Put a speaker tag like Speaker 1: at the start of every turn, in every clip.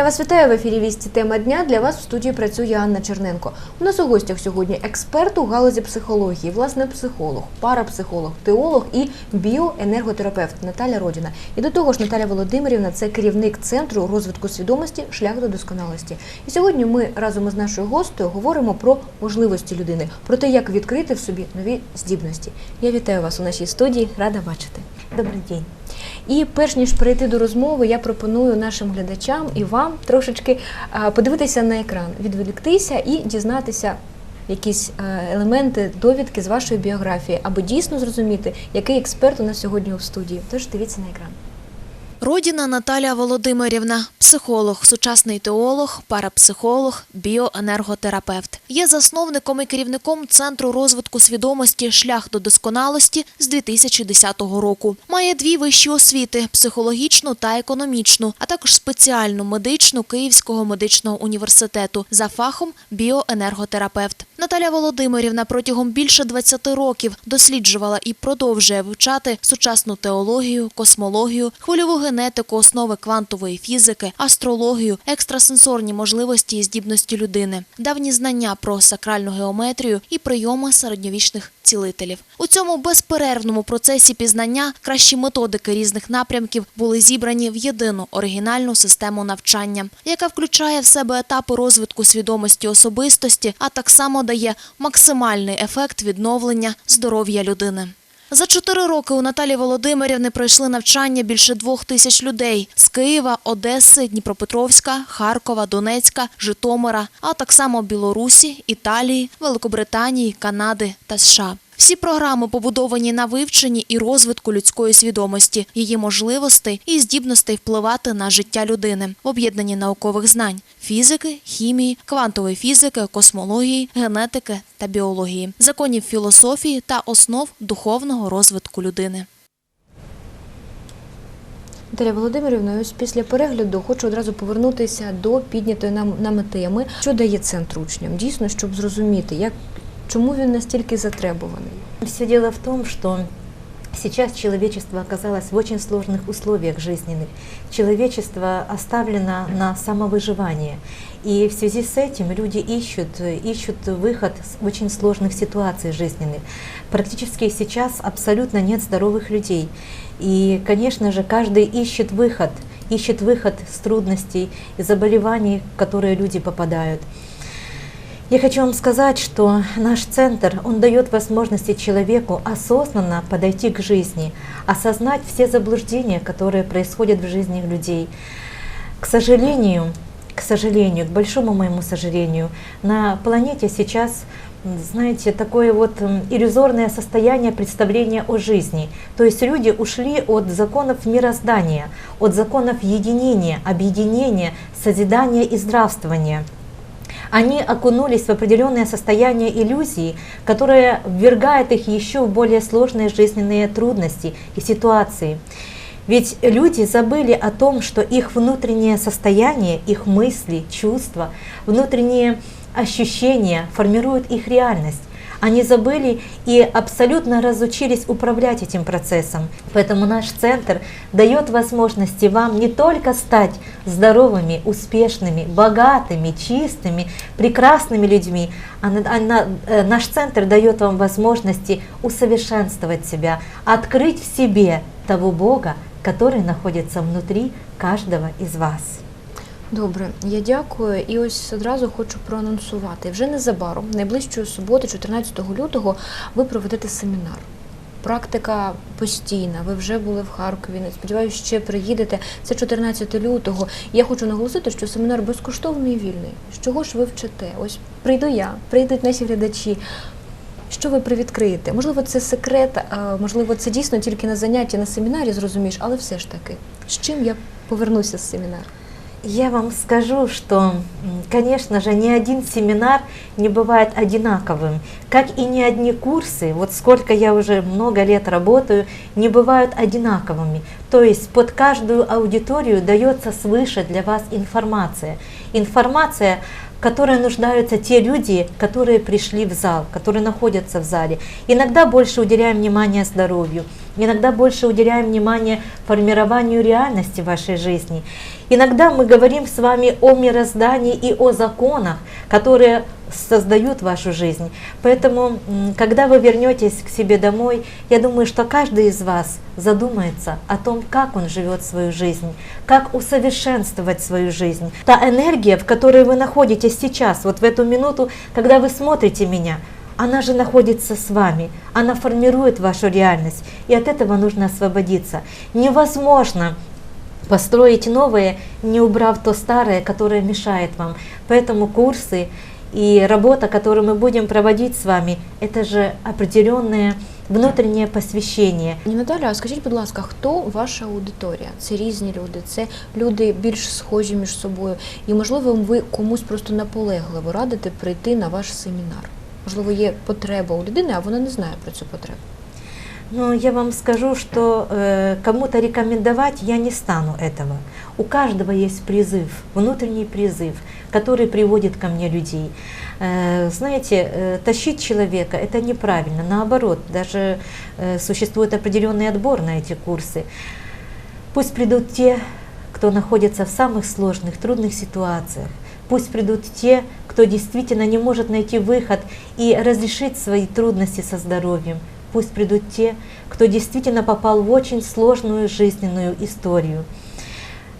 Speaker 1: Я вас вітаю в ефірі Вісті тема дня. Для вас в студії працює Анна Черненко. У нас у гостях сьогодні експерт у галузі психології, власне, психолог, парапсихолог, теолог і біоенерготерапевт Наталя Родіна. І до того ж, Наталя Володимирівна це керівник центру розвитку свідомості шлях до досконалості. І сьогодні ми разом із нашою гостею говоримо про можливості людини, про те, як відкрити в собі нові здібності. Я вітаю вас у нашій студії, рада бачити.
Speaker 2: Добрый день.
Speaker 1: І перш ніж перейти до розмови, я пропоную нашим глядачам і вам трошечки подивитися на екран, відволіктися і дізнатися якісь е, елементи довідки з вашої біографії, аби дійсно зрозуміти, який експерт у нас сьогодні у студії. Тож дивіться на екран.
Speaker 3: Родіна Наталія Володимирівна, психолог, сучасний теолог, парапсихолог, біоенерготерапевт. Є засновником і керівником Центру розвитку свідомості Шлях до досконалості з 2010 року. Має дві вищі освіти психологічну та економічну, а також спеціальну медичну Київського медичного університету за фахом біоенерготерапевт. Наталя Володимирівна протягом більше 20 років досліджувала і продовжує вивчати сучасну теологію, космологію, хвильову генетику, основи квантової фізики, астрологію, екстрасенсорні можливості і здібності людини, давні знання про сакральну геометрію і прийоми середньовічних цілителів. У цьому безперервному процесі пізнання кращі методики різних напрямків були зібрані в єдину оригінальну систему навчання, яка включає в себе етапи розвитку свідомості особистості, а так само дає максимальний ефект відновлення здоров'я людини. За чотири роки у Наталі Володимирівни пройшли навчання більше двох тисяч людей з Києва, Одеси, Дніпропетровська, Харкова, Донецька, Житомира, а так само Білорусі, Італії, Великобританії, Канади та США. Всі програми побудовані на вивченні і розвитку людської свідомості, її можливостей і здібностей впливати на життя людини, в об'єднанні наукових знань фізики, хімії, квантової фізики, космології, генетики та біології, законів філософії та основ духовного розвитку людини.
Speaker 1: Наталя Володимирівна, ось після перегляду хочу одразу повернутися до піднятої нам нами теми, що дає центр учням, дійсно, щоб зрозуміти, як чому він настільки затребуваний.
Speaker 2: Все дело в том, что сейчас человечество оказалось в очень сложных условиях жизненных. Человечество оставлено на самовыживание. И в связи с этим люди ищут, ищут выход с очень сложных ситуаций жизненных. Практически сейчас абсолютно нет здоровых людей. И, конечно же, каждый ищет выход, ищет выход с трудностей и заболеваний, в которые люди попадают. Я хочу вам сказать, что наш центр, он дает возможности человеку осознанно подойти к жизни, осознать все заблуждения, которые происходят в жизни людей. К сожалению, к сожалению, к большому моему сожалению, на планете сейчас, знаете, такое вот иллюзорное состояние представления о жизни. То есть люди ушли от законов мироздания, от законов единения, объединения, созидания и здравствования они окунулись в определенное состояние иллюзии, которое ввергает их еще в более сложные жизненные трудности и ситуации. Ведь люди забыли о том, что их внутреннее состояние, их мысли, чувства, внутренние ощущения формируют их реальность. Они забыли и абсолютно разучились управлять этим процессом. Поэтому наш центр дает возможности вам не только стать здоровыми, успешными, богатыми, чистыми, прекрасными людьми, а а э, наш центр дает вам возможности усовершенствовать себя, открыть в себе того Бога, который находится внутри каждого из вас.
Speaker 1: Добре, я дякую. І ось одразу хочу проанонсувати. Вже незабаром, найближчої суботи, 14 лютого, ви проведете семінар. Практика постійна. Ви вже були в Харкові. не Сподіваюся, ще приїдете. Це 14 лютого. Я хочу наголосити, що семінар безкоштовний і вільний. З чого ж ви вчите? Ось прийду я, прийдуть наші глядачі. Що ви привідкриєте? Можливо, це секрет, можливо, це дійсно тільки на занятті на семінарі зрозумієш, але все ж таки, з чим я повернуся з семінару?
Speaker 2: Я вам скажу, что, конечно же, ни один семинар не бывает одинаковым, как и ни одни курсы, вот сколько я уже много лет работаю, не бывают одинаковыми. То есть под каждую аудиторию дается свыше для вас информация. Информация которой нуждаются те люди, которые пришли в зал, которые находятся в зале. Иногда больше уделяем внимание здоровью, иногда больше уделяем внимание формированию реальности вашей жизни. Иногда мы говорим с вами о мироздании и о законах, которые создают вашу жизнь. Поэтому, когда вы вернетесь к себе домой, я думаю, что каждый из вас задумается о том, как он живет свою жизнь, как усовершенствовать свою жизнь. Та энергия, в которой вы находитесь сейчас, вот в эту минуту, когда вы смотрите меня, она же находится с вами, она формирует вашу реальность, и от этого нужно освободиться. Невозможно построить новое, не убрав то старое, которое мешает вам. Поэтому курсы и работа, которую мы будем проводить с вами, это же определенное внутреннее посвящение.
Speaker 1: Пані Наталя, а скажіть, будь ласка, хто ваша аудиторія? Це різні люди, це люди більш схожі між собою. І можливо, ви комусь просто наполегливо радите прийти на ваш семінар. Можливо, є потреба у людини, а вона не знає про цю потребу.
Speaker 2: Но я вам скажу, что э, кому-то рекомендовать я не стану этого. У каждого есть призыв, внутренний призыв, который приводит ко мне людей. Э, знаете, э, тащить человека это неправильно. Наоборот, даже э, существует определенный отбор на эти курсы. Пусть придут те, кто находится в самых сложных, трудных ситуациях. Пусть придут те, кто действительно не может найти выход и разрешить свои трудности со здоровьем. Пусть придут те, кто действительно попал в очень сложную жизненную историю.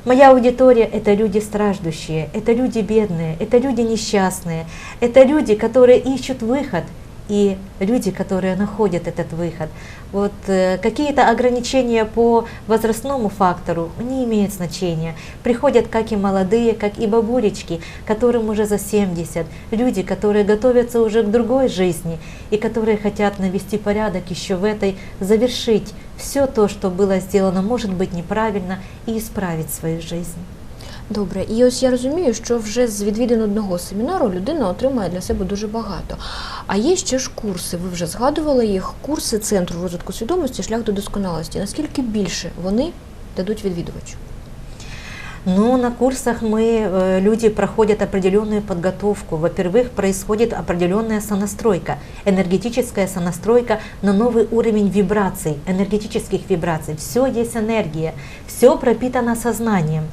Speaker 2: Моя аудитория – это люди страждущие, это люди бедные, это люди несчастные, это люди, которые ищут выход, и люди, которые находят этот выход. Вот э, какие-то ограничения по возрастному фактору не имеют значения. Приходят как и молодые, как и бабулечки, которым уже за 70, люди, которые готовятся уже к другой жизни и которые хотят навести порядок еще в этой, завершить все то, что было сделано, может быть неправильно, и исправить свою жизнь.
Speaker 1: Добре, і ось я розумію, що вже з відвідин одного семінару людина отримає для себе дуже багато. А є ще ж курси, ви вже згадували їх, курси Центру розвитку свідомості, шлях до досконалості. Наскільки більше вони дадуть відвідувачу?
Speaker 2: Но на курсах мы, э, люди проходят определенную подготовку. Во-первых, происходит определенная сонастройка, энергетическая сонастройка на новый уровень вибраций, энергетических вибраций. Все есть энергия, все пропитано сознанием.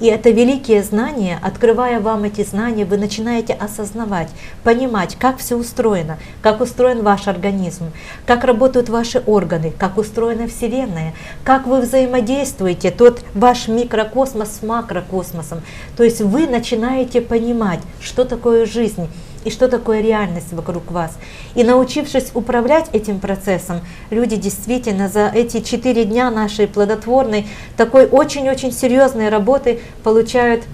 Speaker 2: И это великие знания, открывая вам эти знания, вы начинаете осознавать, понимать, как все устроено, как устроен ваш организм, как работают ваши органы, как устроена Вселенная, как вы взаимодействуете, тот ваш микрокосмос с макрокосмосом. То есть вы начинаете понимать, что такое жизнь и что такое реальность вокруг вас. И научившись управлять этим процессом, люди действительно за эти четыре дня нашей плодотворной, такой очень-очень серьезной работы получают,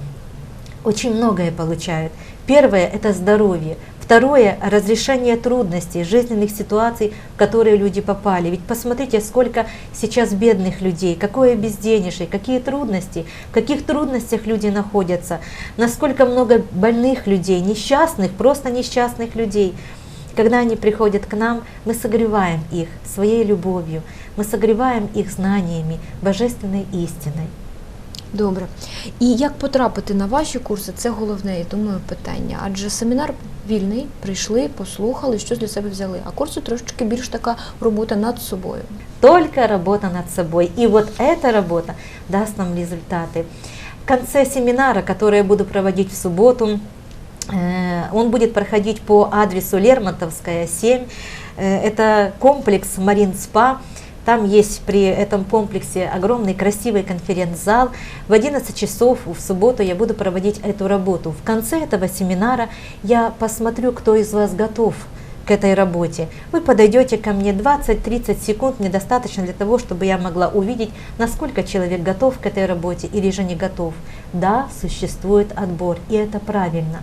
Speaker 2: очень многое получают. Первое – это здоровье. Второе – разрешение трудностей, жизненных ситуаций, в которые люди попали. Ведь посмотрите, сколько сейчас бедных людей, какое безденежье, какие трудности, в каких трудностях люди находятся, насколько много больных людей, несчастных, просто несчастных людей. Когда они приходят к нам, мы согреваем их своей любовью, мы согреваем их знаниями, божественной истиной.
Speaker 1: Добре. І як потрапити на ваші курси, це головне, я думаю, питання. Адже семінар вільний, прийшли, послухали, щось для себе взяли. А курси трошечки більш така робота над собою.
Speaker 2: Только работа над собой. И вот эта работа даст нам результаты. В конце семинара, который я буду проводить в субботу, э, он будет проходить по адресу Лермонтовская, 7. Э, Это комплекс Марин Спа. Там есть при этом комплексе огромный красивый конференц-зал. В 11 часов в субботу я буду проводить эту работу. В конце этого семинара я посмотрю, кто из вас готов к этой работе. Вы подойдете ко мне 20-30 секунд, мне достаточно для того, чтобы я могла увидеть, насколько человек готов к этой работе или же не готов. Да, существует отбор, и это правильно.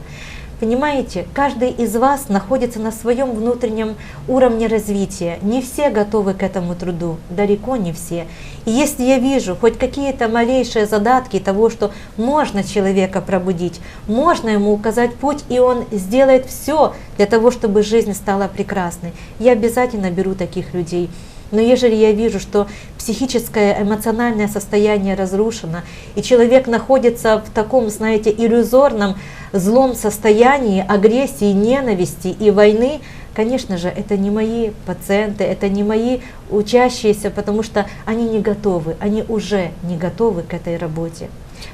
Speaker 2: Понимаете, каждый из вас находится на своем внутреннем уровне развития. Не все готовы к этому труду, далеко не все. И если я вижу хоть какие-то малейшие задатки того, что можно человека пробудить, можно ему указать путь, и он сделает все для того, чтобы жизнь стала прекрасной, я обязательно беру таких людей. Но ежели я вижу, что психическое, эмоциональное состояние разрушено, и человек находится в таком, знаете, иллюзорном злом состоянии агрессии, ненависти и войны, конечно же, это не мои пациенты, это не мои учащиеся, потому что они не готовы, они уже не готовы к этой работе.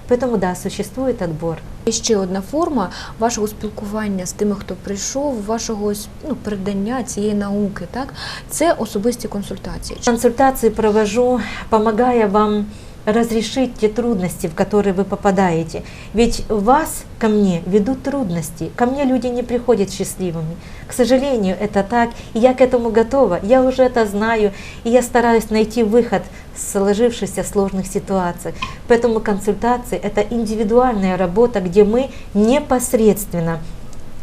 Speaker 2: Поэтому да, существует отбор.
Speaker 1: І ще одна форма вашого спілкування з тими, хто прийшов, вашого ну, передання цієї науки, так? Це особисті консультації.
Speaker 2: Консультації провожу, помогая вам разрешить те трудности, в которые вы попадаете. Ведь вас ко мне ведут трудности. Ко мне люди не приходят счастливыми. К сожалению, это так. И я к этому готова. Я уже это знаю. И я стараюсь найти выход с сложившихся сложных ситуаций. Поэтому консультации – это индивидуальная работа, где мы непосредственно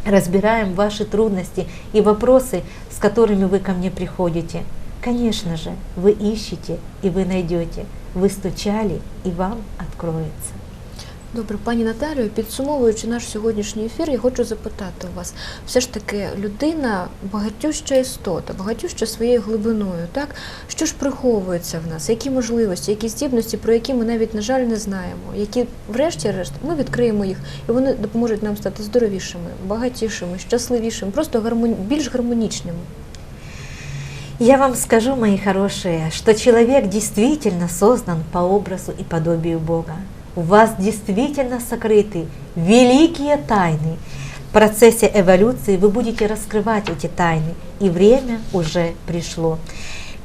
Speaker 2: разбираем ваши трудности и вопросы, с которыми вы ко мне приходите. Конечно же, вы ищете и вы найдете. Вы стучали и вам откроется.
Speaker 1: Добре, пані Наталію, підсумовуючи наш сьогоднішній ефір, я хочу запитати у вас, все ж таки людина багатюща істота, багатюща своєю глибиною, так? Що ж приховується в нас? Які можливості, які здібності, про які ми навіть, на жаль, не знаємо, які, врешті-решт, ми відкриємо їх, і вони допоможуть нам стати здоровішими, багатішими, щасливішими, просто гармоні... більш гармонічними.
Speaker 2: Я вам скажу, мои хорошие, что человек действительно создан по образу и подобию Бога. У вас действительно сокрыты великие тайны. В процессе эволюции вы будете раскрывать эти тайны, и время уже пришло.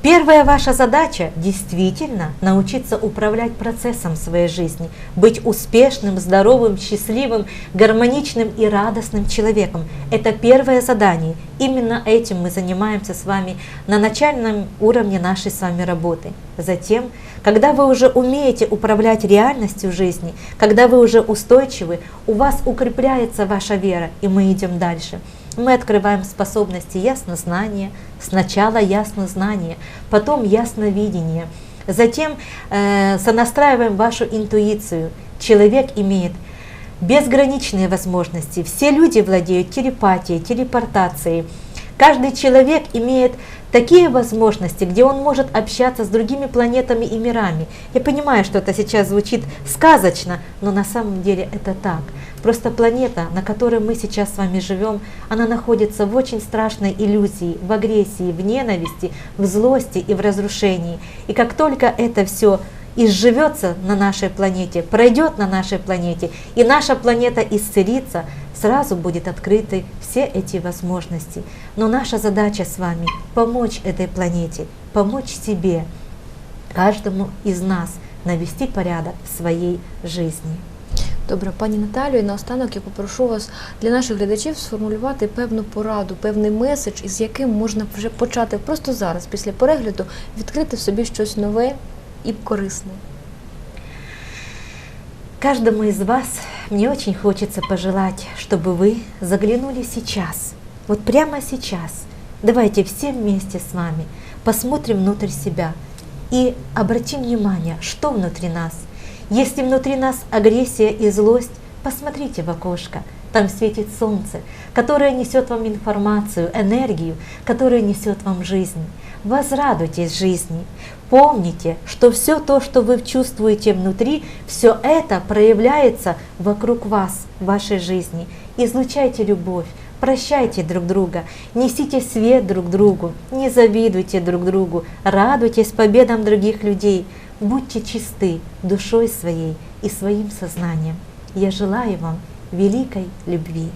Speaker 2: Первая ваша задача действительно научиться управлять процессом своей жизни, быть успешным, здоровым, счастливым, гармоничным и радостным человеком. Это первое задание. Именно этим мы занимаемся с вами на начальном уровне нашей с вами работы. Затем, когда вы уже умеете управлять реальностью жизни, когда вы уже устойчивы, у вас укрепляется ваша вера, и мы идем дальше. Мы открываем способности яснознания, сначала яснознание, потом ясновидение, затем э, сонастраиваем вашу интуицию. Человек имеет безграничные возможности. Все люди владеют телепатией, телепортацией. Каждый человек имеет такие возможности, где он может общаться с другими планетами и мирами. Я понимаю, что это сейчас звучит сказочно, но на самом деле это так. Просто планета, на которой мы сейчас с вами живем, она находится в очень страшной иллюзии, в агрессии, в ненависти, в злости и в разрушении. И как только это все изживется на нашей планете, пройдет на нашей планете, и наша планета исцелится, сразу будет открыты все эти возможности. Но наша задача с вами помочь этой планете, помочь себе, каждому из нас навести порядок в своей жизни.
Speaker 1: Добре, пані Наталію, і наостанок я попрошу вас для наших глядачів сформулювати певну пораду, певний меседж, із яким можна вже почати просто зараз, після перегляду, відкрити в собі щось нове і корисне.
Speaker 2: Каждому из вас мне очень хочется пожелать, чтобы вы заглянули сейчас, вот прямо сейчас. Давайте все вместе с вами посмотрим внутрь себя и обратим внимание, что внутри нас. Если внутри нас агрессия и злость, посмотрите в окошко, там светит солнце, которое несет вам информацию, энергию, которая несет вам жизнь. Возрадуйтесь жизни. Помните, что все то, что вы чувствуете внутри, все это проявляется вокруг вас, в вашей жизни. Излучайте любовь, прощайте друг друга, несите свет друг другу, не завидуйте друг другу, радуйтесь победам других людей, будьте чисты душой своей и своим сознанием. Я желаю вам великой любви.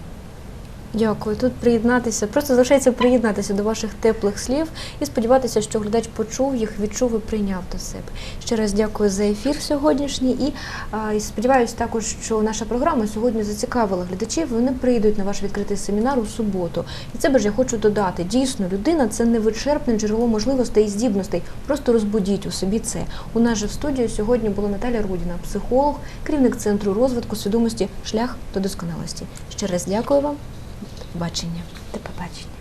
Speaker 1: Дякую. Тут приєднатися, просто залишається приєднатися до ваших теплих слів і сподіватися, що глядач почув їх, відчув і прийняв до себе. Ще раз дякую за ефір сьогоднішній і, і сподіваюся також, що наша програма сьогодні зацікавила глядачів. Вони прийдуть на ваш відкритий семінар у суботу. І це ж я хочу додати. Дійсно, людина це невичерпне джерело можливостей і здібностей. Просто розбудіть у собі це. У нас же в студії сьогодні була Наталя Рудіна, психолог, керівник центру розвитку свідомості Шлях до досконалості. Ще раз дякую вам. Побачення.
Speaker 2: До побачення.